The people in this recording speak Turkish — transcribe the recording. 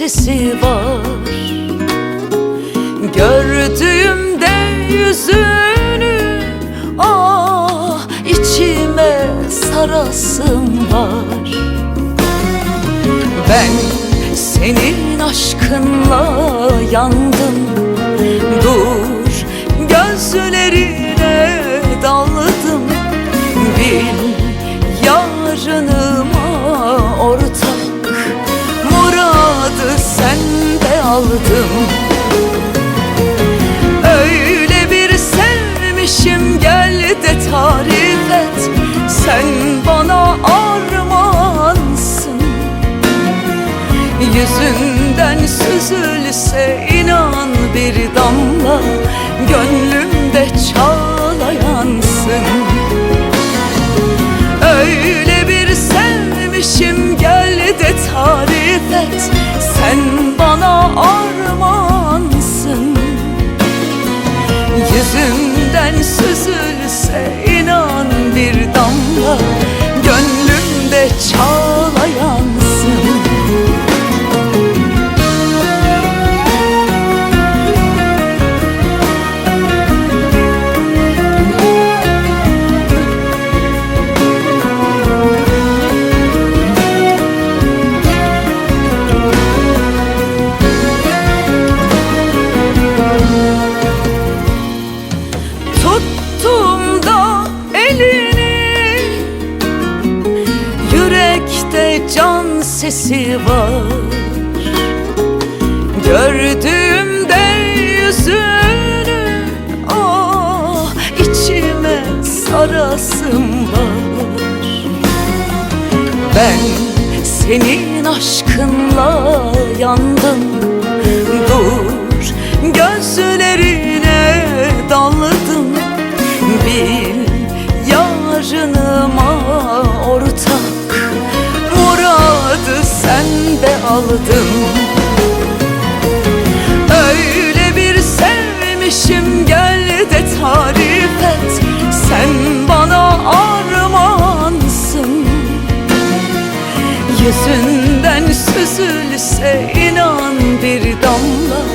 sesi var. Gördüğümde yüzünü Ah içime sarasım var. Ben senin aşkınla yandım. Dur gözlerine daldım. Bil yarınıma aldım. Öyle bir sevmişim gel de tarif et. Sen bana armağansın Yüzünden süzülse inan bir damla Gönlümde çağlayansın. Öyle bir sevmişim gel de tarif et Yüzümden süzülse inan bir damla can sesi var. Gördüğümde yüzünü Ah içime sarasım var. Ben senin aşkınla yandım. Dur gözlerine daldım. Bil yarınıma aldım. Öyle bir sevmişim gel de tarif et. Sen bana armağansın Yüzünden süzülse inan bir damla